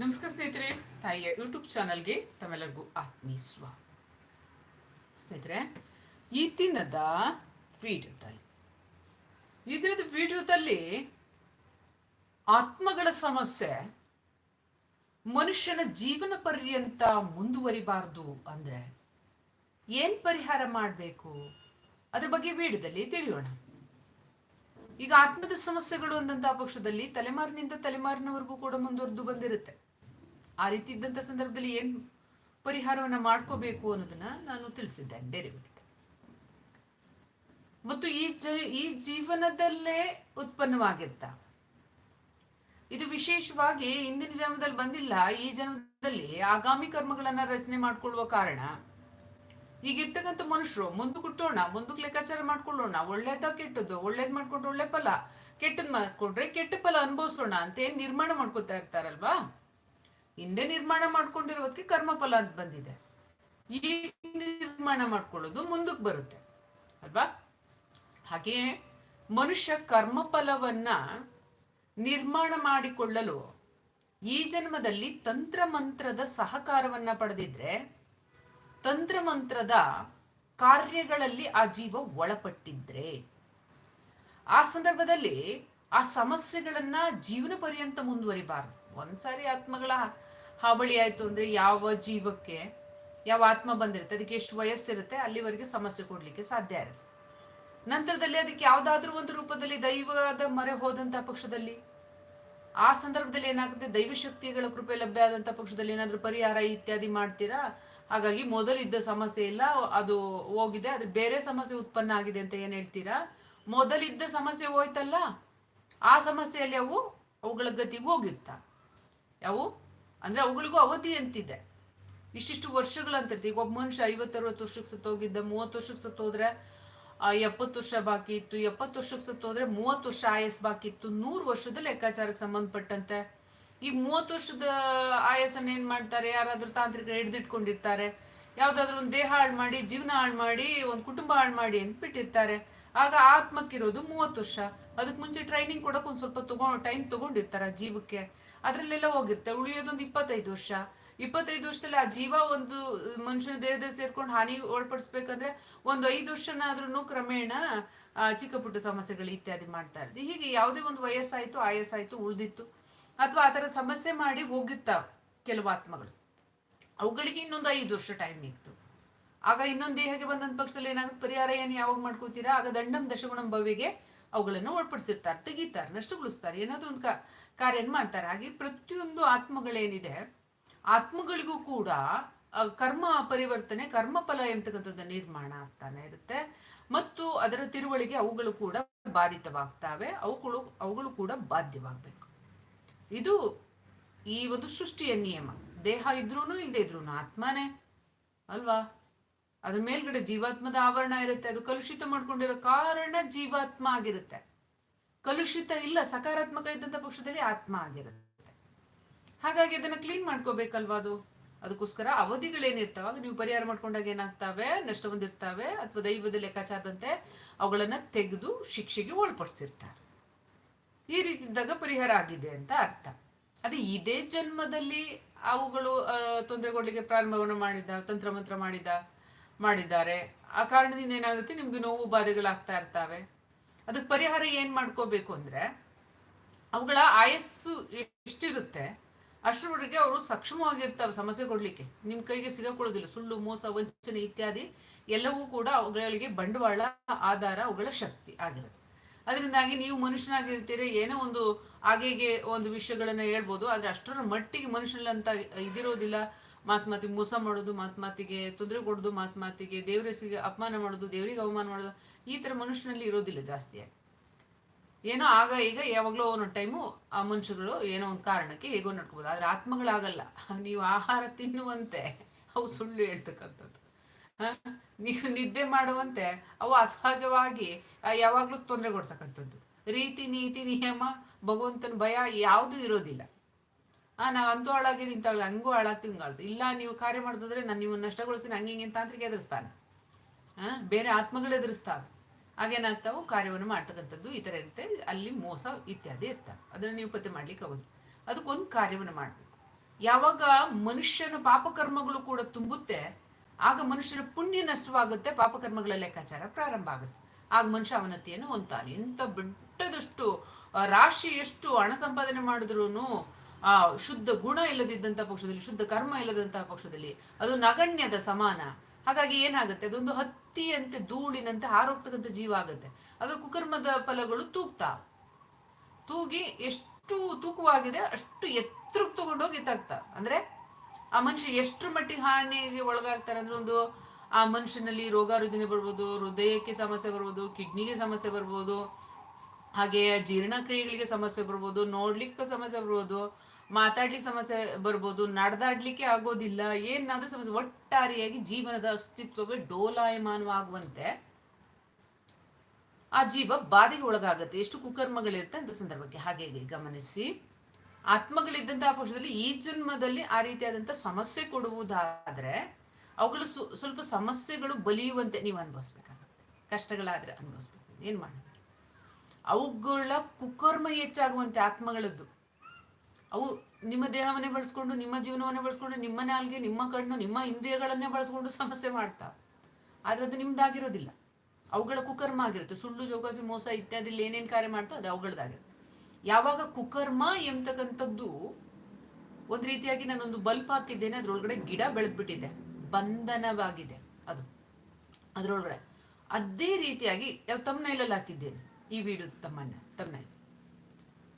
ನಮಸ್ಕಾರ ಸ್ನೇಹಿತರೆ, ತಾಯಿಯ ಯೂಟ್ಯೂಬ್ ಚಾನಲ್ಗೆ ತಮ್ಮೆಲ್ಲರಿಗೂ ಆತ್ಮೀಯ ಸ್ವಾಗತ. ಸ್ನೇಹಿತರೆ, ಈ ದಿನದ ವಿಡಿಯೋದಲ್ಲಿ, ಈ ದಿನದ ವಿಡಿಯೋದಲ್ಲಿ ಆತ್ಮಗಳ ಸಮಸ್ಯೆ, ಮನುಷ್ಯನ ಜೀವನ ಪರ್ಯಂತ ಮುಂದುವರಿಬಾರ್ದು ಅಂದ್ರೆ ಏನ್ ಪರಿಹಾರ ಮಾಡಬೇಕು? ಅದ್ರ ಬಗ್ಗೆ ವಿಡಿಯೋದಲ್ಲಿ ತಿಳಿಯೋಣ. ಈಗ ಆತ್ಮದ ಸಮಸ್ಯೆಗಳು ಅಂದಂತಹ ಪಕ್ಷದಲ್ಲಿ ತಲೆಮಾರಿನಿಂದ ತಲೆಮಾರಿನವರೆಗೂ ಕೂಡ ಮುಂದುವರೆದು ಬಂದಿರುತ್ತೆ. ಆ ರೀತಿ ಇದ್ದಂಥ ಸಂದರ್ಭದಲ್ಲಿ ಏನು ಪರಿಹಾರವನ್ನ ಮಾಡ್ಕೋಬೇಕು ಅನ್ನೋದನ್ನ ನಾನು ತಿಳಿಸಿದ್ದೇನೆ ಬೇರೆ ಬೇರೆ ಮತ್ತು ಈ ಜ, ಈ ಜೀವನದಲ್ಲೇ ಉತ್ಪನ್ನವಾಗಿರ್ತ ಇದು ವಿಶೇಷವಾಗಿ ಹಿಂದಿನ ಜನ್ಮದಲ್ಲಿ ಬಂದಿಲ್ಲ, ಈ ಜನ್ಮದಲ್ಲಿ ಆಗಾಮಿ ಕರ್ಮಗಳನ್ನ ರಚನೆ ಮಾಡ್ಕೊಳ್ಳುವ ಕಾರಣ. ಈಗಿರ್ತಕ್ಕಂಥ ಮನುಷ್ಯರು, ಮುಂದೆ ಕುಟ್ಟೋಣ ಮುಂದಕ್ಕೆ ಲೆಕ್ಕಾಚಾರ ಮಾಡ್ಕೊಳ್ಳೋಣ, ಒಳ್ಳೇದ ಕೆಟ್ಟದ್ದು, ಒಳ್ಳೇದ್ ಮಾಡ್ಕೊಂಡ್ರೆ ಒಳ್ಳೆ ಫಲ, ಕೆಟ್ಟದ್ ಮಾಡ್ಕೊಂಡ್ರೆ ಕೆಟ್ಟ ಫಲ ಅನುಭವಿಸೋಣ ಅಂತ ಏನ್ ನಿರ್ಮಾಣ ಮಾಡ್ಕೊತಾ ಇರ್ತಾರಲ್ವಾ? ಹಿಂದೆ ನಿರ್ಮಾಣ ಮಾಡ್ಕೊಂಡಿರೋದಕ್ಕೆ ಕರ್ಮಫಲ ಅಂತ ಬಂದಿದೆ. ಈ ನಿರ್ಮಾಣ ಮಾಡ್ಕೊಳ್ಳೋದು ಮುಂದಕ್ಕೆ ಬರುತ್ತೆ. ಅಲ್ವಾ? ಹಾಗೆ ಮನುಷ್ಯ ಕರ್ಮಫಲವನ್ನ ನಿರ್ಮಾಣ ಮಾಡಿಕೊಳ್ಳಲು ಈ ಜನ್ಮದಲ್ಲಿ ತಂತ್ರ ಮಂತ್ರದ ಸಹಕಾರವನ್ನ ಪಡೆದಿದ್ರೆ ತಂತ್ರ ಮಂತ್ರದ ಕಾರ್ಯಗಳಲ್ಲಿ ಆ ಜೀವ ಒಳಪಟ್ಟಿದ್ರೆ. ಆ ಸಂದರ್ಭದಲ್ಲಿ ಆ ಸಮಸ್ಯೆಗಳನ್ನ ಜೀವನ ಪರ್ಯಂತ ಮುಂದುವರಿಬಾರ್ದು. ಒಂದ್ಸಾರಿ ಆತ್ಮಗಳ ಹಾವಳಿ ಆಯ್ತು ಅಂದ್ರೆ ಯಾವ ಜೀವಕ್ಕೆ, ಯಾವ ಆತ್ಮ ಬಂದಿರುತ್ತೆ, ಅದಕ್ಕೆ ಎಷ್ಟು ವಯಸ್ಸಿರುತ್ತೆ, ಅಲ್ಲಿವರೆಗೆ ಸಮಸ್ಯೆ ಕೊಡ್ಲಿಕ್ಕೆ ಸಾಧ್ಯ ಇರುತ್ತೆ. ನಂತರದಲ್ಲಿ ಅದಕ್ಕೆ ಯಾವುದಾದ್ರೂ ಒಂದು ರೂಪದಲ್ಲಿ ದೈವದ ಮೊರೆ ಹೋದಂಥ ಪಕ್ಷದಲ್ಲಿ, ಆ ಸಂದರ್ಭದಲ್ಲಿ ಏನಾಗುತ್ತೆ? ದೈವಶಕ್ತಿಗಳ ಕೃಪೆ ಲಭ್ಯ ಆದಂತ ಪಕ್ಷದಲ್ಲಿ ಏನಾದರೂ ಪರಿಹಾರ ಇತ್ಯಾದಿ ಮಾಡ್ತೀರಾ? ಹಾಗಾಗಿ ಮೊದಲಿದ್ದ ಸಮಸ್ಯೆ ಇಲ್ಲ, ಅದು ಹೋಗಿದೆ, ಅದು ಬೇರೆ ಸಮಸ್ಯೆ ಉತ್ಪನ್ನ ಆಗಿದೆ ಅಂತ ಏನು ಹೇಳ್ತೀರಾ? ಮೊದಲಿದ್ದ ಸಮಸ್ಯೆ ಹೋಯ್ತಲ್ಲ, ಆ ಸಮಸ್ಯೆಯಲ್ಲಿ ಅವು, ಅವುಗಳ ಗತಿಗೂ ಹೋಗಿರ್ತ. ಯಾವು ಅಂದ್ರೆ ಅವುಗಳಿಗೂ ಅವಧಿ ಅಂತಿದೆ. ಇಷ್ಟಿಷ್ಟು ವರ್ಷಗಳಂತಿರ್ತಿ ಈಗ ಒಬ್ಬ ಮನುಷ್ಯ ಐವತ್ತರವತ್ತು ವರ್ಷಕ್ಕೆ ಸತ್ತೋಗಿದ್ದ ಮೂವತ್ತು ವರ್ಷಕ್ಕೆ ಸತ್ತೋದ್ರೆ ಎಪ್ಪತ್ತು ವರ್ಷ ಬಾಕಿ ಇತ್ತು, ಎಪ್ಪತ್ತು ವರ್ಷಕ್ಕೆ ಸತ್ತೋದ್ರೆ ಮೂವತ್ತು ವರ್ಷ ಆಯಸ್ ಬಾಕಿ ಇತ್ತು, ನೂರು ವರ್ಷದ ಲೆಕ್ಕಾಚಾರಕ್ಕೆ ಸಂಬಂಧಪಟ್ಟಂತೆ. ಈ ಮೂವತ್ತು ವರ್ಷದ ಆಯಸ್ಸನ್ನ ಏನ್ ಮಾಡ್ತಾರೆ? ಯಾರಾದ್ರೂ ತಾಂತ್ರಿಕ ಹಿಡಿದಿಟ್ಕೊಂಡಿರ್ತಾರೆ. ಯಾವ್ದಾದ್ರು ಒಂದು ದೇಹ ಹಾಳು ಮಾಡಿ, ಜೀವನ ಹಾಳು ಮಾಡಿ, ಒಂದು ಕುಟುಂಬ ಹಾಳು ಮಾಡಿ ಅಂತ ಬಿಟ್ಟಿರ್ತಾರೆ. ಆಗ ಆತ್ಮಕ್ಕಿರೋದು ಮೂವತ್ತು ವರ್ಷ. ಅದಕ್ಕೆ ಮುಂಚೆ ಟ್ರೈನಿಂಗ್ ಕೊಡೋಕೆ ಒಂದು ಸ್ವಲ್ಪ ತಗೊಂಡು ಟೈಮ್ ತಗೊಂಡಿರ್ತಾರೆ ಜೀವಕ್ಕೆ. ಅದರಲ್ಲೆಲ್ಲ ಹೋಗಿರುತ್ತೆ ಉಳಿಯೋದೊಂದು ಇಪ್ಪತ್ತೈದು ವರ್ಷ. ಇಪ್ಪತ್ತೈದು ವರ್ಷದಲ್ಲಿ ಆ ಜೀವ ಒಂದು ಮನುಷ್ಯನ ದೇಹದಲ್ಲಿ ಸೇರ್ಕೊಂಡು ಹಾನಿ ಒಳಪಡಿಸ್ಬೇಕಂದ್ರೆ ಒಂದು ಐದು ವರ್ಷನಾದ್ರೂ ಕ್ರಮೇಣ ಚಿಕ್ಕ ಪುಟ್ಟ ಸಮಸ್ಯೆಗಳು ಇತ್ಯಾದಿ ಮಾಡ್ತಾ ಇರ್ತೀವಿ ಹೀಗೆ ಯಾವುದೇ ಒಂದು ವಯಸ್ಸಾಯ್ತು, ಆಯಸ್ಸಾಯ್ತು, ಉಳ್ದಿತ್ತು. ಅಥವಾ ಆ ಥರ ಸಮಸ್ಯೆ ಮಾಡಿ ಹೋಗಿರ್ತಾವ ಕೆಲವು ಆತ್ಮಗಳು. ಅವುಗಳಿಗೆ ಇನ್ನೊಂದು ಐದು ವರ್ಷ ಟೈಮ್ ಇತ್ತು. ಆಗ ಇನ್ನೊಂದು ದೇಹಕ್ಕೆ ಬಂದಂತ ಪಕ್ಷದಲ್ಲಿ ಏನಾಗುತ್ತೆ? ಪರಿಹಾರ ಏನು ಯಾವಾಗ ಮಾಡ್ಕೋತೀರಾ ಆಗ ದಂಡಂ ದಶಗುಣಂ ಭವ್ಯಗೆ ಅವುಗಳನ್ನು ಒಳಪಡಿಸಿರ್ತಾರೆ ತೆಗಿತಾರೆ, ನಷ್ಟಗೊಳಿಸ್ತಾರೆ, ಏನಾದ್ರೂ ಒಂದು ಕಾರ್ಯ ಮಾಡ್ತಾರೆ. ಹಾಗೆ ಪ್ರತಿಯೊಂದು ಆತ್ಮಗಳೇನಿದೆ, ಆತ್ಮಗಳಿಗೂ ಕೂಡ ಕರ್ಮ ಪರಿವರ್ತನೆ ಕರ್ಮಫಲ ಎಂತಕ್ಕಂಥದ್ದು ನಿರ್ಮಾಣ ಆಗ್ತಾನೆ ಇರುತ್ತೆ. ಮತ್ತು ಅದರ ತಿರುವಳಿಗೆ ಅವುಗಳು ಕೂಡ ಬಾಧಿತವಾಗ್ತಾವೆ. ಅವುಗಳು ಅವುಗಳು ಕೂಡ ಬಾಧ್ಯವಾಗಬೇಕು. ಇದು ಈ ಒಂದು ಸೃಷ್ಟಿಯ ನಿಯಮ. ದೇಹ ಇದ್ರೂ ಇಲ್ಲದೆ ಇದ್ರೂ ಆತ್ಮನೇ. ಅಲ್ವಾ? ಅದ್ರ ಮೇಲ್ಗಡೆ ಜೀವಾತ್ಮದ ಆವರಣ ಇರುತ್ತೆ. ಅದು ಕಲುಷಿತ ಮಾಡ್ಕೊಂಡಿರೋ ಕಾರಣ ಜೀವಾತ್ಮ ಆಗಿರುತ್ತೆ. ಕಲುಷಿತ ಇಲ್ಲ, ಸಕಾರಾತ್ಮಕ ಇದ್ದಂಥ ಪಕ್ಷದಲ್ಲಿ ಆತ್ಮ ಆಗಿರುತ್ತೆ. ಹಾಗಾಗಿ ಅದನ್ನ ಕ್ಲೀನ್ ಮಾಡ್ಕೋಬೇಕಲ್ವಾ ಅದು? ಅದಕ್ಕೋಸ್ಕರ ಅವಧಿಗಳೇನಿರ್ತಾವ ನೀವು ಪರಿಹಾರ ಮಾಡ್ಕೊಂಡಾಗ ಏನಾಗ್ತಾವೆ? ನಷ್ಟ ಹೊಂದಿರ್ತಾವೆ? ಅಥವಾ ದೈವದ ಲೆಕ್ಕಾಚಾರದಂತೆ ಅವುಗಳನ್ನ ತೆಗೆದು ಶಿಕ್ಷೆಗೆ ಒಳಪಡಿಸಿರ್ತಾರೆ. ಈ ರೀತಿ ಇದ್ದಾಗ ಪರಿಹಾರ ಆಗಿದೆ ಅಂತ ಅರ್ಥ. ಅದೇ ಇದೇ ಜನ್ಮದಲ್ಲಿ ಅವುಗಳು ತೊಂದರೆ ಕೊಡ್ಲಿಕ್ಕೆ ಪ್ರಾರಂಭವನ್ನು ಮಾಡಿದ ತಂತ್ರ ಮಂತ್ರ ಮಾಡಿದ ಮಾಡಿದ್ದಾರೆ. ಆ ಕಾರಣದಿಂದ ಏನಾಗುತ್ತೆ? ನಿಮ್ಗೆ ನೋವು ಬಾಧೆಗಳಾಗ್ತಾ ಇರ್ತವೆ. ಅದಕ್ಕೆ ಪರಿಹಾರ ಏನ್ ಮಾಡ್ಕೋಬೇಕು ಅಂದ್ರೆ, ಅವುಗಳ ಆಯಸ್ಸು ಎಷ್ಟಿರುತ್ತೆ, ಅಷ್ಟರವರೆಗೆ ಅವರು ಸಕ್ಷಮವಾಗಿರ್ತಾವೆ ಸಮಸ್ಯೆ ಕೊಡ್ಲಿಕ್ಕೆ. ನಿಮ್ ಕೈಗೆ ಸಿಗಕೊಳ್ಳೋದಿಲ್ಲ ಸುಳ್ಳು, ಮೋಸ, ವಂಚನೆ ಇತ್ಯಾದಿ ಎಲ್ಲವೂ ಕೂಡ ಅವುಗಳಿಗೆ ಬಂಡವಾಳ ಆಧಾರ, ಅವುಗಳ ಶಕ್ತಿ ಆಗಿರುತ್ತೆ. ಅದರಿಂದಾಗಿ ನೀವು ಮನುಷ್ಯನಾಗಿರ್ತೀರಿ, ಏನೋ ಒಂದು ಹಾಗೆಗೆ ಒಂದು ವಿಷಯಗಳನ್ನ ಹೇಳ್ಬೋದು, ಆದ್ರೆ ಅಷ್ಟರ ಮಟ್ಟಿಗೆ ಮನುಷ್ಯನಂತ ಇದಿರೋದಿಲ್ಲ. ಮಾತ್ ಮಾತಿಗೆ ಮೋಸ ಮಾಡೋದು, ಮಾತ್ ಮಾತಿಗೆ ತೊಂದರೆ ಕೊಡೋದು, ಮಾತ್ ಮಾತಿಗೆ ದೇವರಸಿಗೆ ಅಪಮಾನ ಮಾಡೋದು, ದೇವರಿಗೆ ಅವಮಾನ ಮಾಡೋದು, ಈ ತರ ಮನುಷ್ಯನಲ್ಲಿ ಇರೋದಿಲ್ಲ ಜಾಸ್ತಿಯಾಗಿ ಏನೋ ಆಗ ಈಗ ಯಾವಾಗಲೋ ಒಂದೊಂದು ಟೈಮು ಆ ಮನುಷ್ಯಗಳು ಏನೋ ಒಂದು ಕಾರಣಕ್ಕೆ ಹೇಗೋ ನಡ್ಕೋಬೋದು, ಆದ್ರೆ ಆತ್ಮಗಳಾಗಲ್ಲ. ನೀವು ಆಹಾರ ತಿನ್ನುವಂತೆ. ಅವು ಸುಳ್ಳು ಹೇಳ್ತಕ್ಕಂಥದ್ದು. ನೀವು ನಿದ್ದೆ ಮಾಡುವಂತೆ ಅವು ಅಸಹಜವಾಗಿ ಯಾವಾಗಲೂ ತೊಂದರೆ ಕೊಡ್ತಕ್ಕಂಥದ್ದು. ರೀತಿ, ನೀತಿ, ನಿಯಮ, ಭಗವಂತನ ಭಯ ಯಾವುದೂ ಇರೋದಿಲ್ಲ. ಆ, ನಾವು ಅಂತೂ ಹಾಳಾಗಿದೆ ಇಂಥ ಹಂಗೂ ಹಾಳಾಗ್ತೀವಿ ಹಿಂಗಾಳ್ತು ಇಲ್ಲ, ನೀವು ಕಾರ್ಯ ಮಾಡಿದ್ರೆ ನಾನು ನಿಮ್ಮನ್ನು ನಷ್ಟಗೊಳಿಸ್ತೀನಿ, ಹಂಗೆ ಹಿಂಗೆ ತಾಂತ್ರಿಕ ಎದುರಿಸ್ತಾನೆ. ಆ ಬೇರೆ ಆತ್ಮಗಳು ಎದುರಿಸ್ತಾವೆ. ಹಾಗೇನಾಗ್ತಾವು ಕಾರ್ಯವನ್ನು ಮಾಡ್ತಕ್ಕಂಥದ್ದು ಈ ಥರ ಇರುತ್ತೆ. ಅಲ್ಲಿ ಮೋಸ ಇತ್ಯಾದಿ ಇರ್ತವೆ. ಅದನ್ನು ನೀವು ಪತ್ತೆ ಮಾಡ್ಲಿಕ್ಕೆ ಆಗೋದು ಅದಕ್ಕೊಂದು ಕಾರ್ಯವನ್ನು ಮಾಡಬೇಕು. ಯಾವಾಗ ಮನುಷ್ಯನ ಪಾಪಕರ್ಮಗಳು ಕೂಡ ತುಂಬುತ್ತೆ ಆಗ ಮನುಷ್ಯನ ಪುಣ್ಯ ನಷ್ಟವಾಗುತ್ತೆ, ಪಾಪಕರ್ಮಗಳ ಲೆಕ್ಕಾಚಾರ ಪ್ರಾರಂಭ ಆಗುತ್ತೆ. ಆಗ ಮನುಷ್ಯ ಅವನತಿಯನ್ನು ಹೊಂತಾನೆ ಇಂಥ ಬಿಟ್ಟದಷ್ಟು ರಾಶಿ ಎಷ್ಟು ಹಣ ಸಂಪಾದನೆ ಮಾಡಿದ್ರು ಆ, ಶುದ್ಧ ಗುಣ ಇಲ್ಲದಿದ್ದಂಥ ಪಕ್ಷದಲ್ಲಿ, ಶುದ್ಧ ಕರ್ಮ ಇಲ್ಲದಂತಹ ಪಕ್ಷದಲ್ಲಿ ಅದು ನಗಣ್ಯದ ಸಮಾನ. ಹಾಗಾಗಿ ಏನಾಗುತ್ತೆ? ಅದೊಂದು ಹತ್ತಿಯಂತೆ, ಧೂಳಿನಂತೆ ಹಾರೋಗ್ತಕ್ಕಂಥ ಜೀವ ಆಗುತ್ತೆ. ಆಗ ಕುಕರ್ಮದ ಫಲಗಳು ತೂಕ್ತ ತೂಗಿ ಎಷ್ಟು ತೂಕವಾಗಿದೆ ಅಷ್ಟು ಎತ್ತರಕ್ಕೆ ತಗೊಂಡೋಗಿ ಎತ್ತಾಗ್ತಾ ಅಂದ್ರೆ ಆ ಮನುಷ್ಯ ಎಷ್ಟು ಮಟ್ಟಿಗೆ ಹಾನಿಗೆ ಒಳಗಾಗ್ತಾರೆ ಅಂದ್ರೆ ಒಂದು ಆ ಮನುಷ್ಯನಲ್ಲಿ ರೋಗ ರುಜಿನ ಬರ್ಬೋದು, ಹೃದಯಕ್ಕೆ ಸಮಸ್ಯೆ ಬರ್ಬೋದು, ಕಿಡ್ನಿಗೆ ಸಮಸ್ಯೆ ಬರ್ಬೋದು, ಹಾಗೆ ಜೀರ್ಣಕ್ರಿಯೆಗಳಿಗೆ ಸಮಸ್ಯೆ ಬರ್ಬೋದು, ನೋಡ್ಲಿಕ್ಕೆ ಸಮಸ್ಯೆ ಬರ್ಬೋದು, ಮಾತಾಡ್ಲಿಕ್ಕೆ ಸಮಸ್ಯೆ ಬರ್ಬೋದು, ನಡೆದಾಡ್ಲಿಕ್ಕೆ ಆಗೋದಿಲ್ಲ, ಏನಾದ್ರೂ ಸಮಸ್ಯೆ, ಒಟ್ಟಾರೆಯಾಗಿ ಜೀವನದ ಅಸ್ತಿತ್ವವೇ ಡೋಲಾಯಮಾನವಾಗುವಂತೆ ಆ ಜೀವ ಬಾಧೆಗೆ ಒಳಗಾಗುತ್ತೆ. ಎಷ್ಟು ಕುಕರ್ಮಗಳಿರುತ್ತೆ ಅಂತ ಸಂದರ್ಭಕ್ಕೆ ಹಾಗೆ ಗಮನಿಸಿ. ಆತ್ಮಗಳಿದ್ದಂತಹ ಪಕ್ಷದಲ್ಲಿ ಈ ಜನ್ಮದಲ್ಲಿ ಆ ರೀತಿಯಾದಂಥ ಸಮಸ್ಯೆ ಕೊಡುವುದಾದ್ರೆ ಅವುಗಳು ಸ್ವಲ್ಪ ಸಮಸ್ಯೆಗಳು ಬಲಿಯುವಂತೆ ನೀವು ಅನುಭವಿಸ್ಬೇಕಾಗತ್ತೆ. ಕಷ್ಟಗಳಾದ್ರೆ ಅನುಭವಿಸ್ಬೇಕು ಏನು ಮಾಡೋದು? ಅವುಗಳ ಕುಕರ್ಮ ಹೆಚ್ಚಾಗುವಂತೆ ಆತ್ಮಗಳದ್ದು. ಅವು ನಿಮ್ಮ ದೇಹವನ್ನೇ ಬಳಸ್ಕೊಂಡು, ನಿಮ್ಮ ಜೀವನವನ್ನೇ ಬಳಸ್ಕೊಂಡು, ನಿಮ್ಮ ನಾಲ್ಗೆ, ನಿಮ್ಮ ಕಣ್ಣು, ನಿಮ್ಮ ಇಂದ್ರಿಯಗಳನ್ನೇ ಬಳಸ್ಕೊಂಡು ಸಮಸ್ಯೆ ಮಾಡ್ತಾ. ಆದ್ರೆ ಅದು ನಿಮ್ದಾಗಿರೋದಿಲ್ಲ. ಅವುಗಳ ಕುಕರ್ಮ ಆಗಿರುತ್ತೆ. ಸುಳ್ಳು, ಜೋಗಾಸಿ, ಮೋಸ ಇತ್ಯಾದಿ ಏನೇನು ಕಾರ್ಯ ಮಾಡ್ತಾ ಅದು ಅವುಗಳದಾಗಿರುತ್ತೆ ಯಾವಾಗ ಕುಕರ್ಮ ಎಂಬತಕ್ಕಂಥದ್ದು ಒಂದು ರೀತಿಯಾಗಿ ನಾನೊಂದು ಬಲ್ಪ್ ಹಾಕಿದ್ದೇನೆ, ಅದ್ರೊಳಗಡೆ ಗಿಡ ಬೆಳೆದ್ಬಿಟ್ಟಿದೆ. ಬಂಧನವಾಗಿದೆ ಅದು. ಅದರೊಳಗಡೆ ಅದೇ ರೀತಿಯಾಗಿ ಯಾವ ತಮ್ಮನೈಲಲ್ಲಿ ಹಾಕಿದ್ದೇನೆ, ಈ ವಿಡಿಯೋ ತಮ್ಮನ್ನ ತಮ್ಮನೈಲ್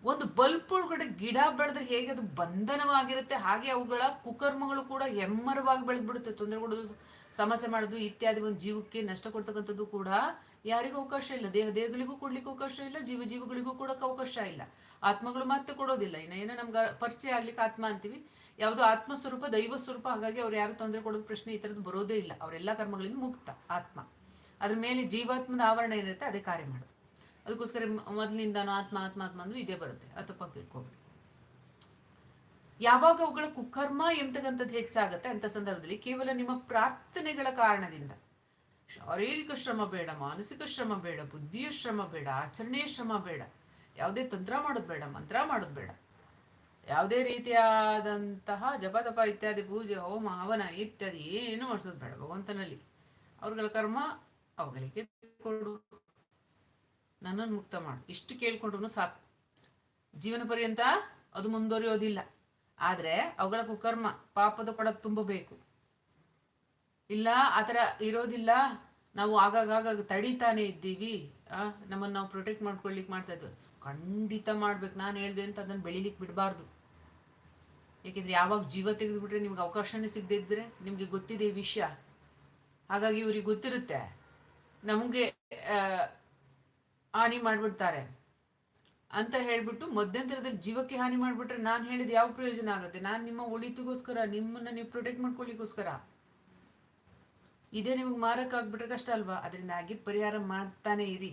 ಒಂದು ಬಲ್ಪ್ ಒಳಗಡೆ ಗಿಡ ಬೆಳೆದ್ರೆ ಹೇಗೆ ಅದು ಬಂಧನವಾಗಿರುತ್ತೆ, ಹಾಗೆ ಅವುಗಳ ಕುಕರ್ಮಗಳು ಕೂಡ ಹೆಮ್ಮರವಾಗಿ ಬೆಳೆದ್ಬಿಡುತ್ತೆ, ತೊಂದರೆ ಕೊಡೋದು, ಸಮಸ್ಯೆ ಮಾಡೋದು ಇತ್ಯಾದಿ, ಒಂದು ಜೀವಕ್ಕೆ ನಷ್ಟ ಕೊಡ್ತಕ್ಕಂಥದ್ದು ಕೂಡ ಯಾರಿಗೂ ಅವಕಾಶ ಇಲ್ಲ. ದೇಹ ದೇಹಗಳಿಗೂ ಕೊಡ್ಲಿಕ್ಕೆ ಅವಕಾಶ ಇಲ್ಲ, ಜೀವ ಜೀವಗಳಿಗೂ ಕೊಡೋಕೆ ಅವಕಾಶ ಇಲ್ಲ. ಆತ್ಮಗಳು ಮತ್ತೆ ಕೊಡೋದಿಲ್ಲ. ಇನ್ನು ಏನೋ ನಮ್ಗೆ ಪರಿಚಯ ಆಗ್ಲಿಕ್ಕೆ ಆತ್ಮ ಅಂತೀವಿ. ಯಾವುದು ಆತ್ಮ ಸ್ವರೂಪ, ದೈವ ಸ್ವರೂಪ, ಹಾಗಾಗಿ ಅವ್ರು ಯಾರು ತೊಂದರೆ ಕೊಡೋದು ಪ್ರಶ್ನೆ ಈ ಥರದ್ದು ಬರೋದೇ ಇಲ್ಲ. ಅವರೆಲ್ಲ ಕರ್ಮಗಳಿಂದ ಮುಕ್ತ ಆತ್ಮ. ಅದ್ರ ಮೇಲೆ ಜೀವಾತ್ಮದ ಆವರಣ ಏನಿರುತ್ತೆ ಅದೇ ಕಾರ್ಯ ಮಾಡೋದು. ಅದಕ್ಕೋಸ್ಕರ ಮೊದಲಿಂದ ಆತ್ಮ ಆತ್ಮ ಆತ್ಮ ಅಂದ್ರೆ ಇದೇ ಬರುತ್ತೆ. ಅದು ತಪ್ಪಾಗಿ ತಿಳ್ಕೊಬೇಡಿ. ಯಾವಾಗ ಅವುಗಳ ಕುಕರ್ಮ ಎಂಬತಕ್ಕಂಥದ್ದು ಹೆಚ್ಚಾಗುತ್ತೆ ಅಂತ ಸಂದರ್ಭದಲ್ಲಿ ಕೇವಲ ನಿಮ್ಮ ಪ್ರಾರ್ಥನೆಗಳ ಕಾರಣದಿಂದ. ಶಾರೀರಿಕ ಶ್ರಮ ಬೇಡ, ಮಾನಸಿಕ ಶ್ರಮ ಬೇಡ, ಬುದ್ಧಿಯ ಶ್ರಮ ಬೇಡ, ಆಚರಣೆಯ ಶ್ರಮ ಬೇಡ, ಯಾವುದೇ ತಂತ್ರ ಮಾಡೋದು ಬೇಡ, ಮಂತ್ರ ಮಾಡೋದು ಬೇಡ. ಯಾವುದೇ ರೀತಿಯಾದಂತಹ ಜಪತಪ ಇತ್ಯಾದಿ, ಪೂಜೆ, ಹೋಮ, ಹವನ ಇತ್ಯಾದಿ ಏನು ಮಾಡಿಸೋದು ಬೇಡ ಭಗವಂತನಲ್ಲಿ. ಅವ್ರಗಳ ಕರ್ಮ ಅವುಗಳಿಗೆ ಕೊಡು. ನನ್ನನ್ನು ಮುಕ್ತ ಮಾಡು. ಇಷ್ಟು ಕೇಳ್ಕೊಂಡ್ರು ಸಾಕು. ಜೀವನ ಪರ್ಯಂತ ಅದು ಮುಂದುವರಿಯೋದಿಲ್ಲ. ಆದರೆ ಅವುಗಳ ಕುಕರ್ಮ ಪಾಪದ ಕೊಡ ತುಂಬಬೇಕು. ಇಲ್ಲ, ಆ ಥರ ಇರೋದಿಲ್ಲ. ನಾವು ಆಗಾಗ ತಡೀತಾನೆ ಇದ್ದೀವಿ. ನಮ್ಮನ್ನು ನಾವು ಪ್ರೊಟೆಕ್ಟ್ ಮಾಡ್ಕೊಳ್ಲಿಕ್ಕೆ ಮಾಡ್ತಾ ಇದ್ವಿ. ಖಂಡಿತ ಮಾಡ್ಬೇಕು. ನಾನು ಹೇಳ್ದೆ ಅಂತ ಅದನ್ನು ಬೆಳಿಲಿಕ್ಕೆ ಬಿಡಬಾರ್ದು. ಯಾಕೆಂದ್ರೆ ಯಾವಾಗ ಜೀವ ತೆಗೆದುಬಿಟ್ರೆ ನಿಮ್ಗೆ ಅವಕಾಶನೇ ಸಿಗದಿದ್ದರೆ ನಿಮಗೆ ಗೊತ್ತಿದೆ ಈ ವಿಷಯ. ಹಾಗಾಗಿ ಇವ್ರಿಗೆ ಗೊತ್ತಿರುತ್ತೆ. ನಮಗೆ ಹಾನಿ ಮಾಡಿಬಿಡ್ತಾರೆ ಅಂತ ಹೇಳ್ಬಿಟ್ಟು ಮಧ್ಯಂತರದಲ್ಲಿ ಜೀವಕ್ಕೆ ಹಾನಿ ಮಾಡಿಬಿಟ್ರೆ ನಾನು ಹೇಳಿದ ಯಾವ ಪ್ರಯೋಜನ ಆಗುತ್ತೆ? ನಾನು ನಿಮ್ಮ ಒಳಿತಿಗೋಸ್ಕರ, ನಿಮ್ಮನ್ನ ನೀವು ಪ್ರೊಟೆಕ್ಟ್ ಮಾಡ್ಕೊಳ್ಳಿಕ್ಕೋಸ್ಕರ ಇದೇ ನಿಮಗೆ ಮಾರಕ್ಕಾಗ್ಬಿಟ್ರೆ ಕಷ್ಟ ಅಲ್ವಾ? ಅದರಿಂದ ಆಗಿ ಪರಿಹಾರ ಮಾಡ್ತಾನೆ ಇರಿ.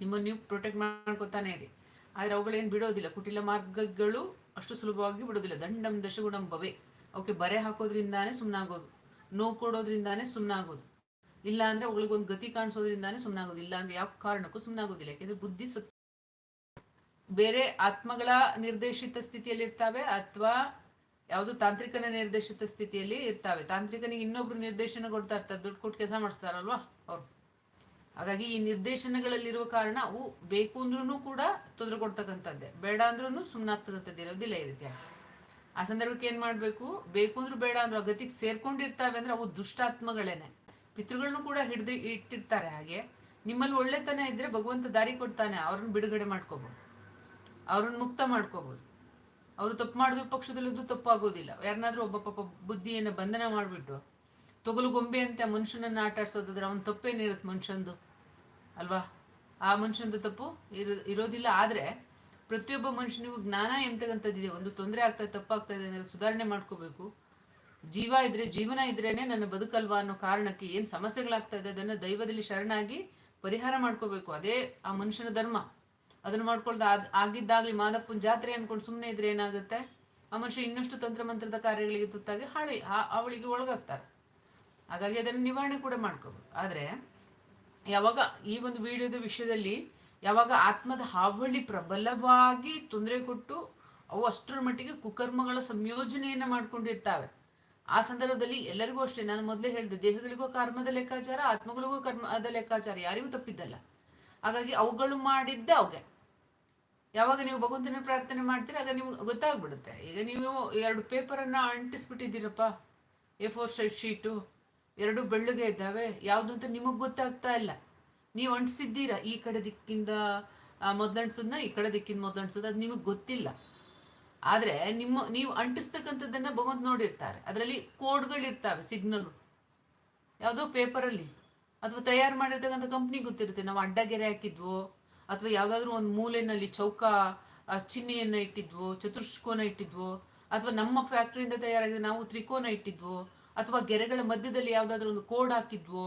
ನಿಮ್ಮನ್ನು ನೀವು ಪ್ರೊಟೆಕ್ಟ್ ಮಾಡ್ಕೊತಾನೆ ಇರಿ. ಆದರೆ ಅವುಗಳೇನು ಬಿಡೋದಿಲ್ಲ. ಕುಟಿಲ ಮಾರ್ಗಗಳು ಅಷ್ಟು ಸುಲಭವಾಗಿ ಬಿಡೋದಿಲ್ಲ. ದಂಡಂ ದಶಗುಣಂ ಭವೆ. ಅವಕ್ಕೆ ಬರೆ ಹಾಕೋದ್ರಿಂದಾನೇ ಸುಮ್ಮನಾಗೋದು ನೋವು ಕೊಡೋದ್ರಿಂದಾನೇ ಸುಮ್ಮನಾಗೋದು ಇಲ್ಲ ಅಂದ್ರೆ ಅವುಗಳಿಗೊಂದು ಗತಿ ಕಾಣಿಸೋದ್ರಿಂದಾನೇ ಸುಮ್ಮನಾಗೋದು ಇಲ್ಲ ಅಂದ್ರೆ ಯಾವ ಕಾರಣಕ್ಕೂ ಸುಮ್ಮನಾಗೋದಿಲ್ಲ ಯಾಕೆಂದ್ರೆ ಬುದ್ಧಿ ಬೇರೆ ಆತ್ಮಗಳ ನಿರ್ದೇಶಿತ ಸ್ಥಿತಿಯಲ್ಲಿ ಇರ್ತಾವೆ ಅಥವಾ ಯಾವುದು ತಾಂತ್ರಿಕನ ನಿರ್ದೇಶಿತ ಸ್ಥಿತಿಯಲ್ಲಿ ಇರ್ತಾವೆ. ತಾಂತ್ರಿಕನಿಗೆ ಇನ್ನೊಬ್ರು ನಿರ್ದೇಶನ ಕೊಡ್ತಾ ಇರ್ತಾರೆ, ದುಡ್ಡು ಕೊಟ್ಟು ಕೆಲಸ ಮಾಡಿಸ್ತಾರಲ್ವಾ ಅವ್ರು. ಹಾಗಾಗಿ ಈ ನಿರ್ದೇಶನಗಳಲ್ಲಿರುವ ಕಾರಣ ಅವು ಬೇಕು ಅಂದ್ರೂ ಕೂಡ ತೊಂದರೆ ಕೊಡ್ತಕ್ಕಂಥದ್ದೇ ಬೇಡ ಅಂದ್ರೂ ಸುಮ್ಮನಾಗ್ತಕ್ಕಂಥದ್ದು ಇರೋದಿಲ್ಲ ಈ ರೀತಿಯಾಗಿ ಆ ಸಂದರ್ಭಕ್ಕೆ ಏನು ಮಾಡಬೇಕು? ಬೇಕು ಅಂದ್ರೂ ಬೇಡ ಅಂದ್ರೂ ಆ ಗತಿಗೆ ಸೇರ್ಕೊಂಡಿರ್ತಾವೆ ಅಂದ್ರೆ ಅವು ದುಷ್ಟಾತ್ಮಗಳೇನೆ. ಪಿತೃಗಳನ್ನು ಕೂಡ ಹಿಡ್ದು ಇಟ್ಟಿರ್ತಾರೆ ಹಾಗೆ. ನಿಮ್ಮಲ್ಲಿ ಒಳ್ಳೆತನ ಇದ್ರೆ ಭಗವಂತ ದಾರಿ ಕೊಡ್ತಾನೆ, ಅವ್ರನ್ನ ಬಿಡುಗಡೆ ಮಾಡ್ಕೋಬಹುದು ಅವ್ರನ್ನ ಮುಕ್ತ ಮಾಡ್ಕೋಬಹುದು ಅವರು ತಪ್ಪು ಮಾಡಿದ್ರು ಪಕ್ಷದಲ್ಲಿದ್ದು ತಪ್ಪಾಗೋದಿಲ್ಲ. ಯಾರನ್ನಾದ್ರೂ ಒಬ್ಬ ಪಾಪ ಬುದ್ಧಿಯನ್ನು ಬಂಧನ ಮಾಡಿಬಿಟ್ಟು ತೊಗಲು ಗೊಂಬೆ ಅಂತ ಮನುಷ್ಯನನ್ನು ಆಟ ಆಡ್ಸೋದಾದ್ರೆ ಅವನ ತಪ್ಪೇನಿರುತ್ತೆ ಮನುಷ್ಯಂದು? ಅಲ್ವಾ? ಆ ಮನುಷ್ಯಂದು ತಪ್ಪು ಇರೋ, ಇರೋದಿಲ್ಲ. ಆದರೆ ಪ್ರತಿಯೊಬ್ಬ ಮನುಷ್ಯನಿಗೂ ಜ್ಞಾನ ಎಂತಕ್ಕಂಥದ್ದಿದೆ? ಒಂದು ತೊಂದರೆ ಆಗ್ತಾ, ತಪ್ಪಾಗ್ತಾ ಇದೆ ಅಂದರೆ ಸುಧಾರಣೆ ಮಾಡ್ಕೋಬೇಕು. ಜೀವ ಇದ್ರೆ ಜೀವನ ಇದ್ರೇನೆ ನನ್ನ ಬದುಕಲ್ವಾ ಅನ್ನೋ ಕಾರಣಕ್ಕೆ ಏನು ಸಮಸ್ಯೆಗಳಾಗ್ತಾ ಇದೆ ಅದನ್ನು ದೈವದಲ್ಲಿ ಶರಣಾಗಿ ಪರಿಹಾರ ಮಾಡ್ಕೋಬೇಕು. ಅದೇ ಆ ಮನುಷ್ಯನ ಧರ್ಮ. ಅದನ್ನು ಮಾಡ್ಕೊಳ್ದ ಆಗಿದ್ದಾಗ್ಲಿ ಆಗಿದ್ದಾಗಲಿ ಮಾದಪ್ಪನ ಜಾತ್ರೆ ಅನ್ಕೊಂಡು ಸುಮ್ಮನೆ ಇದ್ರೆ ಏನಾಗುತ್ತೆ? ಆ ಮನುಷ್ಯ ಇನ್ನಷ್ಟು ತಂತ್ರಮಂತ್ರದ ಕಾರ್ಯಗಳಿಗೆ ತುತ್ತಾಗಿ ಹಾಳಿ ಅವಳಿಗೆ ಒಳಗಾಗ್ತಾರೆ. ಹಾಗಾಗಿ ಅದನ್ನು ನಿವಾರಣೆ ಕೂಡ ಮಾಡ್ಕೋಬೇಕು. ಆದರೆ ಯಾವಾಗ ಈ ಒಂದು ವಿಡಿಯೋದ ವಿಷಯದಲ್ಲಿ ಯಾವಾಗ ಆತ್ಮದ ಹಾವಳಿ ಪ್ರಬಲವಾಗಿ ತೊಂದರೆ ಕೊಟ್ಟು ಅವು ಅಷ್ಟರ ಮಟ್ಟಿಗೆ ಕುಕರ್ಮಗಳ ಸಂಯೋಜನೆಯನ್ನು ಮಾಡ್ಕೊಂಡಿರ್ತಾವೆ ಆ ಸಂದರ್ಭದಲ್ಲಿ ಎಲ್ಲರಿಗೂ ಅಷ್ಟೇ. ನಾನು ಮೊದಲೇ ಹೇಳಿದೆ, ದೇಹಗಳಿಗೂ ಕರ್ಮದ ಲೆಕ್ಕಾಚಾರ, ಆತ್ಮಗಳಿಗೂ ಕರ್ಮದ ಲೆಕ್ಕಾಚಾರ. ಯಾರಿಗೂ ತಪ್ಪಿದ್ದಲ್ಲ. ಹಾಗಾಗಿ ಅವುಗಳು ಮಾಡಿದ್ದ ಅವುಗೆ. ಯಾವಾಗ ನೀವು ಭಗವಂತನ ಪ್ರಾರ್ಥನೆ ಮಾಡ್ತೀರ, ಆಗ ನಿಮ್ಗೆ ಗೊತ್ತಾಗ್ಬಿಡುತ್ತೆ. ಈಗ ನೀವು ಎರಡು ಪೇಪರನ್ನು ಅಂಟಿಸ್ಬಿಟ್ಟಿದ್ದೀರಪ್ಪ, ಎ ಫೋರ್ ಸೈಡ್ ಶೀಟು, ಎರಡು ಬೆಳ್ಳಗೆ ಇದ್ದಾವೆ, ಯಾವುದು ಅಂತ ನಿಮಗೆ ಗೊತ್ತಾಗ್ತಾ ಇಲ್ಲ. ನೀವು ಅಂಟಿಸಿದ್ದೀರಾ ಈ ಕಡೆ ದಿಕ್ಕಿಂದ ಮೊದಲಂಟಿಸೋದನ್ನ ಈ ಕಡೆ ದಿಕ್ಕಿಂದ ಮೊದಲಂಟಿಸೋದು, ಅದು ನಿಮಗೆ ಗೊತ್ತಿಲ್ಲ. ಆದರೆ ನಿಮ್ಮ, ನೀವು ಅಂಟಿಸ್ತಕ್ಕಂಥದ್ದನ್ನು ಭಗವಂತ ನೋಡಿರ್ತಾರೆ. ಅದರಲ್ಲಿ ಕೋಡ್ಗಳಿರ್ತಾವೆ, ಸಿಗ್ನಲ್. ಯಾವುದೋ ಪೇಪರಲ್ಲಿ, ಅಥವಾ ತಯಾರು ಮಾಡಿರ್ತಕ್ಕಂಥ ಕಂಪ್ನಿ ಗೊತ್ತಿರುತ್ತೆ, ನಾವು ಅಡ್ಡಗೆರೆ ಹಾಕಿದ್ವೋ ಅಥವಾ ಯಾವುದಾದ್ರೂ ಒಂದು ಮೂಲೆಯಲ್ಲಿ ಚೌಕ ಚಿಹ್ನೆಯನ್ನು ಇಟ್ಟಿದ್ವೋ, ಚತುಷ್ಕೋನ ಇಟ್ಟಿದ್ವೋ, ಅಥವಾ ನಮ್ಮ ಫ್ಯಾಕ್ಟ್ರಿಯಿಂದ ತಯಾರಾಗಿದೆ ನಾವು ತ್ರಿಕೋನ ಇಟ್ಟಿದ್ವೋ, ಅಥವಾ ಗೆರೆಗಳ ಮಧ್ಯದಲ್ಲಿ ಯಾವುದಾದ್ರೂ ಒಂದು ಕೋಡ್ ಹಾಕಿದ್ವೋ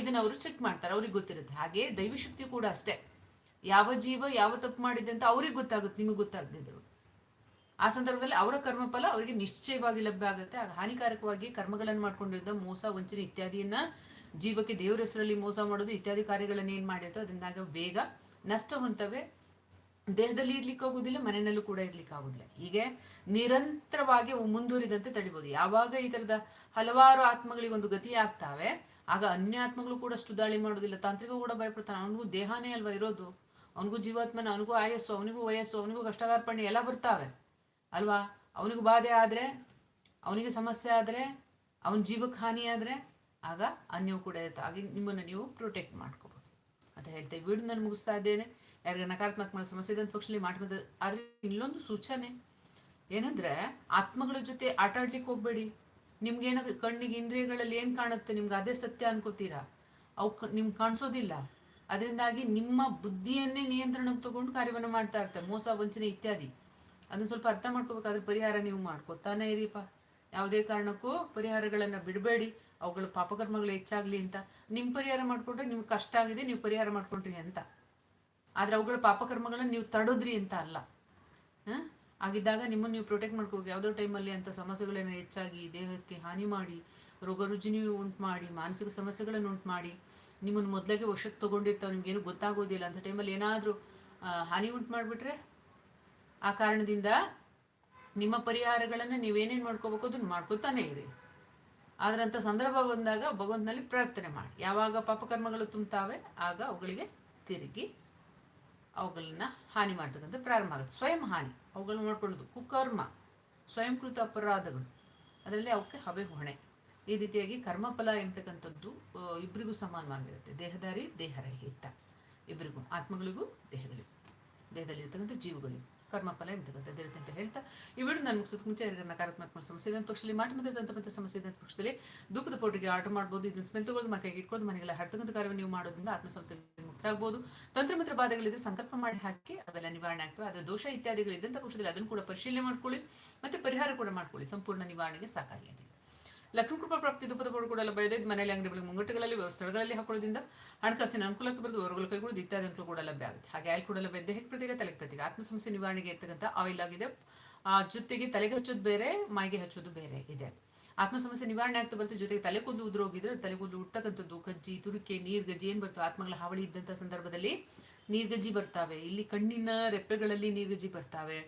ಇದನ್ನು ಅವರು ಚೆಕ್ ಮಾಡ್ತಾರೆ, ಅವ್ರಿಗೆ ಗೊತ್ತಿರುತ್ತೆ. ಹಾಗೆ ದೈವಶಕ್ತಿ ಕೂಡ ಅಷ್ಟೇ. ಯಾವ ಜೀವ ಯಾವ ತಪ್ಪು ಮಾಡಿದೆ ಅಂತ ಅವ್ರಿಗೆ ಗೊತ್ತಾಗುತ್ತೆ, ನಿಮಗೆ ಗೊತ್ತಾಗದಿದ್ರು ಆ ಸಂದರ್ಭದಲ್ಲಿ ಅವರ ಕರ್ಮಫಲ ಅವರಿಗೆ ನಿಶ್ಚಯವಾಗಿ ಲಭ್ಯ ಆಗುತ್ತೆ. ಆಗ ಹಾನಿಕಾರಕವಾಗಿ ಕರ್ಮಗಳನ್ನು ಮಾಡ್ಕೊಂಡಿದ್ದ ಮೋಸ, ವಂಚನೆ ಇತ್ಯಾದಿಯನ್ನ ಜೀವಕ್ಕೆ ದೇವರ ಹೆಸರಲ್ಲಿ ಮೋಸ ಮಾಡೋದು ಇತ್ಯಾದಿ ಕಾರ್ಯಗಳನ್ನು ಏನು ಮಾಡಿರ್ತೋ ಅದರಿಂದಾಗ ಬೇಗ ನಷ್ಟ ಹೊಂತವೆ. ದೇಹದಲ್ಲಿ ಇರ್ಲಿಕ್ಕೆ ಆಗೋದಿಲ್ಲ, ಮನೆಯಲ್ಲೂ ಕೂಡ ಇರ್ಲಿಕ್ಕೆ ಆಗೋದಿಲ್ಲ. ಹೀಗೆ ನಿರಂತರವಾಗಿ ಮುಂದುವರಿದಂತೆ ತಡಿಬಹುದು ಯಾವಾಗ ಈ ತರದ ಹಲವಾರು ಆತ್ಮಗಳಿಗೆ ಒಂದು ಗತಿ ಆಗ್ತಾವೆ, ಆಗ ಅನ್ಯ ಆತ್ಮಗಳು ಕೂಡ ಅಷ್ಟು ದಾಳಿ ಮಾಡೋದಿಲ್ಲ ತಾಂತ್ರಿಕ ಕೂಡ ಭಯಪಡ್ತಾನೆ. ಅವನಿಗೂ ದೇಹನೇ ಅಲ್ವಾ ಇರೋದು? ಅವನಿಗೂ ಜೀವಾತ್ಮನ ಅವನಿಗೂ ಆಯಸ್ಸು, ಅವನಿಗೂ ವಯಸ್ಸು, ಅವನಿಗೂ ಕಷ್ಟಗಾರ್ಪಣೆ ಎಲ್ಲ ಬರ್ತಾವೆ. ಅಲ್ವಾ? ಅವನಿಗೂ ಬಾಧೆ ಆದರೆ, ಅವನಿಗೆ ಸಮಸ್ಯೆ ಆದರೆ, ಅವನ ಜೀವಕ್ಕೆ ಹಾನಿ ಆದರೆ ಆಗ ಅನ್ಯವು ಕೂಡ ಇರುತ್ತೆ. ಹಾಗೆ ನಿಮ್ಮನ್ನು ನೀವು ಪ್ರೊಟೆಕ್ಟ್ ಮಾಡ್ಕೋಬೋದು ಅಂತ ಹೇಳ್ತೇವೆ ವಿಡಿಯೋ ನಾನು ಮುಗಿಸ್ತಾ ಇದ್ದೇನೆ. ಯಾರಿಗೆ ನಕಾರಾತ್ಮಕ ಸಮಸ್ಯೆ ಇದ್ದಂಥ ಪಕ್ಷದಲ್ಲಿ ಮಾಡ್ಬೋದು ಆದರೆ ಇಲ್ಲೊಂದು ಸೂಚನೆ. ಏನಂದ್ರೆ, ಆತ್ಮಗಳ ಜೊತೆ ಆಟ ಆಡ್ಲಿಕ್ಕೆ ಹೋಗ್ಬೇಡಿ. ನಿಮ್ಗೇನೋ ಕಣ್ಣಿಗೆ ಇಂದ್ರಿಯಗಳಲ್ಲಿ ಏನು ಕಾಣುತ್ತೆ? ನಿಮ್ಗೆ ಅದೇ ಸತ್ಯ ಅನ್ಕೋತೀರಾ? ಅವು ನಿಮ್ಗೆ ಕಾಣಿಸೋದಿಲ್ಲ. ಅದರಿಂದಾಗಿ ನಿಮ್ಮ ಬುದ್ಧಿಯನ್ನೇ ನಿಯಂತ್ರಣಕ್ಕೆ ತಗೊಂಡು ಕಾರ್ಯವನ್ನು ಮಾಡ್ತಾ ಇರ್ತಾರೆ. ಮೋಸ, ವಂಚನೆ ಇತ್ಯಾದಿ. ಅದನ್ನ ಸ್ವಲ್ಪ ಅರ್ಥ ಮಾಡ್ಕೋಬೇಕಾದ್ರೆ ಪರಿಹಾರ ನೀವು ಮಾಡ್ಕೋತಾನೆ ಇರಿಪ್ಪ. ಯಾವುದೇ ಕಾರಣಕ್ಕೂ ಪರಿಹಾರಗಳನ್ನು ಬಿಡಬೇಡಿ. ಅವುಗಳ ಪಾಪಕರ್ಮಗಳು ಹೆಚ್ಚಾಗಲಿ ಅಂತ ನಿಮ್ಮ ಪರಿಹಾರ ಮಾಡಿಕೊಂಡ್ರೆ ನಿಮ್ಗೆ ಕಷ್ಟ ಆಗಿದೆ, ನೀವು ಪರಿಹಾರ ಮಾಡ್ಕೊಂಡ್ರಿ ಅಂತ. ಆದರೆ ಅವುಗಳ ಪಾಪಕರ್ಮಗಳನ್ನು ನೀವು ತಡೋದ್ರಿ ಅಂತ ಅಲ್ಲ? ಆಗಿದ್ದಾಗ ನಿಮ್ಮನ್ನು ನೀವು ಪ್ರೊಟೆಕ್ಟ್ ಮಾಡ್ಕೋಬೇಕು. ಯಾವುದೋ ಟೈಮಲ್ಲಿ ಅಂಥ ಸಮಸ್ಯೆಗಳನ್ನು ಹೆಚ್ಚಾಗಿ, ದೇಹಕ್ಕೆ ಹಾನಿ ಮಾಡಿ, ರೋಗ ರುಜಿನಿ ಉಂಟು ಮಾಡಿ, ಮಾನಸಿಕ ಸಮಸ್ಯೆಗಳನ್ನು ಉಂಟು ಮಾಡಿ, ನಿಮ್ಮನ್ನು ಮೊದಲಾಗೆ ವಶಕ್ಕೆ ತೊಗೊಂಡಿರ್ತಾವೆ, ನಿಮ್ಗೇನು ಗೊತ್ತಾಗೋದಿಲ್ಲ ಅಂಥ ಟೈಮಲ್ಲಿ ಏನಾದರೂ ಹಾನಿ ಉಂಟು ಮಾಡಿಬಿಟ್ರೆ ಆ ಕಾರಣದಿಂದ ನಿಮ್ಮ ಪರಿಹಾರಗಳನ್ನು ನೀವೇನೇನು ಮಾಡ್ಕೋಬೇಕು ಅದನ್ನು ಮಾಡ್ಕೋತಾನೆ ಇರಿ. ಆದರೆ ಅಂಥ ಸಂದರ್ಭ ಬಂದಾಗ ಭಗವಂತನಲ್ಲಿ ಪ್ರಾರ್ಥನೆ ಮಾಡಿ. ಯಾವಾಗ ಪಾಪಕರ್ಮಗಳು ತುಂಬ್ತಾವೆ, ಆಗ ಅವುಗಳಿಗೆ ತಿರುಗಿ ಅವುಗಳನ್ನ ಹಾನಿ ಮಾಡ್ತಕ್ಕಂಥ ಪ್ರಾರಂಭ ಆಗುತ್ತೆ. ಸ್ವಯಂ ಹಾನಿ. ಅವುಗಳನ್ನ ನೋಡ್ಕೊಳ್ಳೋದು. ಕುಕರ್ಮ. ಸ್ವಯಂಕೃತ ಅಪರಾಧಗಳು. ಅದರಲ್ಲಿ ಅವಕ್ಕೆ ಹಬೆ ಹೊಣೆ. ಈ ರೀತಿಯಾಗಿ ಕರ್ಮಫಲ ಎಂಬತಕ್ಕಂಥದ್ದು ಇಬ್ಬರಿಗೂ ಸಮಾನವಾಗಿರುತ್ತೆ. ದೇಹದಾರಿ, ದೇಹರಹಿತ. ಇಬ್ಬರಿಗೂ ಆತ್ಮಗಳಿಗೂ ದೇಹಗಳಿಗೂ. ದೇಹದಲ್ಲಿರ್ತಕ್ಕಂಥ ಜೀವಗಳಿಗೂ. ಕರ್ಮಫಲ ಫಲ ಇರುತ್ತೆ ಅಂತ ಹೇಳ್ತಾ, ಈ ವಿಡಿಯೋ ನಾನು ಮುಗಿಸೋದಕ್ಕೆ ಮುಂಚೆ ನಕಾರಾತ್ಮಕ ಸಮಸ್ಯೆ ಇದ್ದಂಥ ಪಕ್ಷದಲ್ಲಿ ಮಾಡಿ ಮಂತ್ರ ಸಮಸ್ಯೆ ಇದ್ದಂಥ ಪಕ್ಷದಲ್ಲಿ ಧೂಪದ ಪೌಡ್ರಿಗೆ ಆರ್ಡರ್ ಮಾಡ್ಬೋದು, ಇದನ್ನ ಸ್ಮೆಲ್ ತಗೊಳ್ಳೋದು ಮಕ್ಕಳಿಗೆ ಇಟ್ಕೊಳ್ಳೋದು, ಮನೆಗೆಲ್ಲ ಹರ್ತಕ್ಕಂಥ ಕಾರ್ಯವನ್ನು ನೀವು ಮಾಡೋದ್ರಿಂದ ಆತ್ಮ ಸಮಸ್ಯೆ ಮುಕ್ತರಾಗಬಹುದು ತಂತ್ರ ಮಂತ್ರ ಬಾಧೆಗಳಿದ್ರೆ ಸಂಕಲ್ಪ ಮಾಡಿ ಹಾಕಿ, ಅವೆಲ್ಲ ನಿವಾರಣೆ ಆಗ್ತವೆ. ಅದರ ದೋಷ ಇತ್ಯಾದಿಗಳಿದ್ದಂಥ ಪಕ್ಷದಲ್ಲಿ ಅದನ್ನು ಕೂಡ ಪರಿಶೀಲನೆ ಮಾಡ್ಕೊಳ್ಳಿ, ಮತ್ತೆ ಪರಿಹಾರ ಕೂಡ ಮಾಡ್ಕೊಳ್ಳಿ. ಸಂಪೂರ್ಣ ನಿವಾರಣೆಗೆ ಸಾಕಾಗಿದೆ ಲಕ್ಷ್ಮೀ ಕೃಪಾ ಪ್ರಾಪ್ತಿ ಧೂಪದ ಪೌಡರ್ ಕೂಡ ಬಯದೇ ಮನೆಯಲ್ಲಿ ಅಂಗಡಿಗಳು ಮುಂಗಟ್ಟುಗಳಲ್ಲಿ ಸ್ಥಳಗಳಲ್ಲಿ ಹಾಕೊಳ್ಳೋದ್ರಿಂದ ಹಣಕಾಸಿನ ಅನುಕೂಲಕ್ಕೆ ಬರೆದು ಹೊರಗಳು ಕೈಗಳು ಇತ್ಯಾದಿ ಅನುಕೂಲ ಕೂಡ ಲಭ್ಯ ಆಗುತ್ತೆ. ಹಾಗೆ ಆಯಿಲ್ ಕೂಡ ಲಭ್ಯ ದೇಹಕ್ಕೆ ಪ್ರತ್ಯೇಕ ತಲೆಗೆ ಪ್ರತ್ಯೇಕ? ಆತ್ಮ ಸಮಸ್ಯೆ ನಿವಾರಣೆಗೆ ಇರ್ತಕ್ಕಂಥ ಆಯಿಲ್ ಆಗಿದೆ. ಜೊತೆಗೆ ತಲೆಗೆ ಹಚ್ಚೋದು ಬೇರೆ ಮೈಗೆ ಹಚ್ಚೋದು ಬೇರೆ ಇದೆ. ಆತ್ಮ ಸಮಸ್ಯೆ ನಿವಾರಣೆ ಆಗ್ತಾ ಬರುತ್ತೆ. ಜೊತೆಗೆ ತಲೆ ಕೂದಲು ಉದುರೋಗಿದ್ರೆ ತಲೆ ಕೂದಲು ಉಡ್ತಕ್ಕಂಥದ್ದು ಕಜ್ಜಿ, ತುರಿಕೆ, ನೀರ್ಗಜ್ಜಿ ಏನು ಬರ್ತವೆ? ಆತ್ಮಗಳ ಹಾವಳಿ ಇದ್ದಂಥ ಸಂದರ್ಭದಲ್ಲಿ ನೀರ್ಗಜ್ಜಿ ಬರ್ತಾವೆ. ಇಲ್ಲಿ ಕಣ್ಣಿನ ರೆಪ್ಪೆಗಳಲ್ಲಿ ನೀರ್ಗಜ್ಜಿ ಬರ್ತಾವೆ.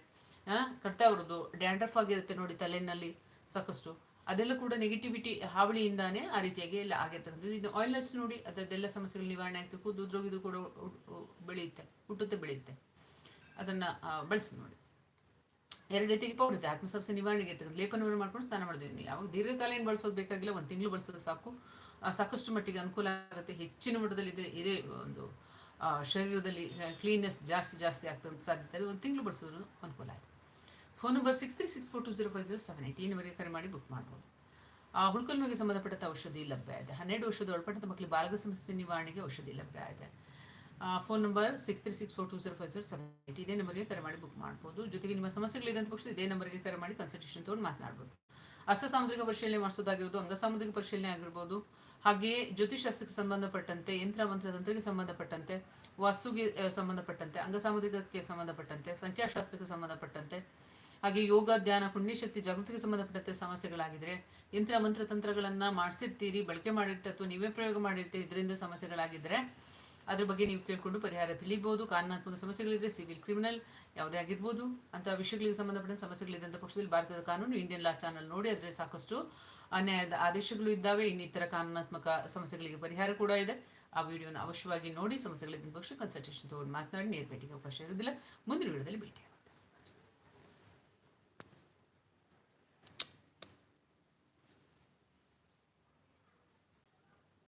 ಕಟ್ತಾ ಬರೋದು ಡ್ಯಾಂಡ್ರಫ್ ಆಗಿರುತ್ತೆ ನೋಡಿ ತಲೆನಲ್ಲಿ ಸಾಕಷ್ಟು. ಅದೆಲ್ಲ ಕೂಡ ನೆಗೆಟಿವಿಟಿ ಹಾವಳಿಯಿಂದಾನೇ ಆ ರೀತಿಯಾಗಿ ಎಲ್ಲ ಆಗಿರ್ತಕ್ಕಂಥದ್ದು. ಇದು ಆಯಿಲ್ನೆಸ್ ನೋಡಿ ಅದರದ್ದೆಲ್ಲ ಸಮಸ್ಯೆಗಳು ನಿವಾರಣೆ ಆಗ್ತದೆ. ಕೂದಲು ಉದ್ರೋಗಿದ್ರು ಕೂಡ ಬೆಳೆಯುತ್ತೆ, ಹುಟ್ಟುತ್ತೆ, ಬೆಳೆಯುತ್ತೆ. ಅದನ್ನು ಬಳಸಿ ನೋಡಿ. ಎರಡು ಪೌಡರ್ ಆತ್ಮಸಮಸ್ಯೆ ಆತ್ಮಸಂಸ್ಥೆ ನಿವಾರಣೆಗೆ ಇರ್ತಕ್ಕಂಥ ಲೇಪನವನ್ನು ಮಾಡ್ಕೊಂಡು ಸ್ನಾನ ಮಾಡಿದ್ವಿ ಯಾವಾಗ ದೀರ್ಘಕಾಲ ಏನು ಬಳಸೋದು ಬೇಕಾಗಿಲ್ಲ, ಒಂದು ತಿಂಗಳು ಬಳಸೋದು ಸಾಕು. ಸಾಕಷ್ಟು ಮಟ್ಟಿಗೆ ಅನುಕೂಲ ಆಗುತ್ತೆ. ಹೆಚ್ಚಿನ ಮಟ್ಟದಲ್ಲಿ ಇದ್ರೆ ಇದೇ ಒಂದು ಶರೀರದಲ್ಲಿ ಕ್ಲೀನ್ನೆಸ್ ಜಾಸ್ತಿ ಜಾಸ್ತಿ ಆಗ್ತಕ್ಕಂಥ ಸಾಧ್ಯತೆ. ಒಂದು ತಿಂಗಳು ಬಳಸೋದು ಅನುಕೂಲ ಆಯಿತು. Phone number six three six four two zero five zero seven eight ಈ ನಂಬರ್ಗೆ ಕರೆ ಮಾಡಿ ಬುಕ್ ಮಾಡ್ಬೋದು. ಆ ಹುಳ್ಕಲ್ ನೋವಿಗೆ ಸಂಬಂಧಪಟ್ಟಂಥ ಔಷಧಿ ಲಭ್ಯ ಇದೆ. ಹನ್ನೆರಡು ವರ್ಷದ ಒಳಪಟ್ಟಂಥ ಮಕ್ಕಳಿಗೆ ಬಾಲಗ ಸಮಸ್ಯೆ ನಿವಾರಣೆಗೆ ಔಷಧಿ ಲಭ್ಯ ಇದೆ. Phone number six three six four two zero five zero seven eight ಇದೇ ನಂಬರ್ಗೆ ಕರೆ ಮಾಡಿ ಬುಕ್ ಮಾಡ್ಬೋದು. ಜೊತೆಗೆ ನಿಮ್ಮ ಸಮಸ್ಯೆಗಳಿದೆ ಅಂತ ಪಕ್ಷ ಇದೇ ನಂಬರ್ಗೆ ಕರೆ ಮಾಡಿ ಕನ್ಸಲ್ಟೇಷನ್ ತೊಗೊಂಡು ಮಾತನಾಡ್ಬೋದು. ಅಸ್ತ ಸಾಮುದ್ರಿಕ ಪರಿಶೀಲನೆ ಮಾಡಿಸೋದಾಗಿರ್ಬೋದು, ಅಂಗ ಸಾಮುದ್ರಿಕ ಪರಿಶೀಲನೆ ಆಗಿರ್ಬೋದು ಹಾಗೆಯೇ ಜ್ಯೋತಿಷಾಸ್ತ್ರಕ್ಕೆ ಸಂಬಂಧಪಟ್ಟಂತೆ, ಯಂತ್ರ ಮಂತ್ರತಂತ್ರಕ್ಕೆ ಸಂಬಂಧಪಟ್ಟಂತೆ, ವಾಸ್ತುಗೆ ಸಂಬಂಧಪಟ್ಟಂತೆ, ಅಂಗ ಸಾಮುದ್ರಿಕಕ್ಕೆ ಸಂಬಂಧಪಟ್ಟಂತೆ, ಸಂಖ್ಯಾಶಾಸ್ತ್ರಕ್ಕೆ ಸಂಬಂಧಪಟ್ಟಂತೆ ಹಾಗೆ ಯೋಗ, ಧ್ಯಾನ, ಪುಣ್ಯಶಕ್ತಿ, ಜಾಗೃತಿಗೆ ಸಂಬಂಧಪಟ್ಟಂತೆ ಸಮಸ್ಯೆಗಳಾಗಿದ್ರೆ ಯಂತ್ರ, ಮಂತ್ರ, ತಂತ್ರಗಳನ್ನು ಮಾಡಿಸಿರ್ತೀರಿ, ಬಳಕೆ ಮಾಡಿರ್ತೀವಿ ಅಥವಾ ನೀವೇ ಪ್ರಯೋಗ ಮಾಡಿರ್ತೀರಿ ಇದರಿಂದ ಸಮಸ್ಯೆಗಳಾಗಿದ್ದರೆ ಅದ್ರ ಬಗ್ಗೆ ನೀವು ಕೇಳಿಕೊಂಡು ಪರಿಹಾರ ತಿಳಿಬೋದು. ಕಾನೂನಾತ್ಮಕ ಸಮಸ್ಯೆಗಳಿದ್ರೆ ಸಿವಿಲ್ ಕ್ರಿಮಿನಲ್ ಯಾವುದೇ ಆಗಿರ್ಬೋದು. ಅಂತ ವಿಷಯಗಳಿಗೆ ಸಂಬಂಧಪಟ್ಟ ಸಮಸ್ಯೆಗಳಿದ್ದಂಥ ಪಕ್ಷದಲ್ಲಿ ಭಾರತದ ಕಾನೂನು, ಇಂಡಿಯನ್ ಲಾ ಚಾನಲ್ ನೋಡಿ, ಅದರಲ್ಲಿ ಸಾಕಷ್ಟು ಅನ್ಯಾಯದ ಆದೇಶಗಳು ಇದ್ದಾವೆ. ಇನ್ನಿತರ ಕಾನೂನಾತ್ಮಕ ಸಮಸ್ಯೆಗಳಿಗೆ ಪರಿಹಾರ ಕೂಡ ಇದೆ. ಆ ವಿಡಿಯೋನ ಅವಶ್ಯವಾಗಿ ನೋಡಿ, ಸಮಸ್ಯೆಗಳಿದ್ದ ಪಕ್ಷ ಕನ್ಸಲ್ಟೇಷನ್ ತಗೊಂಡು ಮಾತನಾಡಿ, ನೇರ ಭೇಟಿಗೆ ಅವಕಾಶ ಇರುವುದಿಲ್ಲ. ಮುಂದಿನ ವಿಡಿಯೋದಲ್ಲಿ ಭೇಟಿ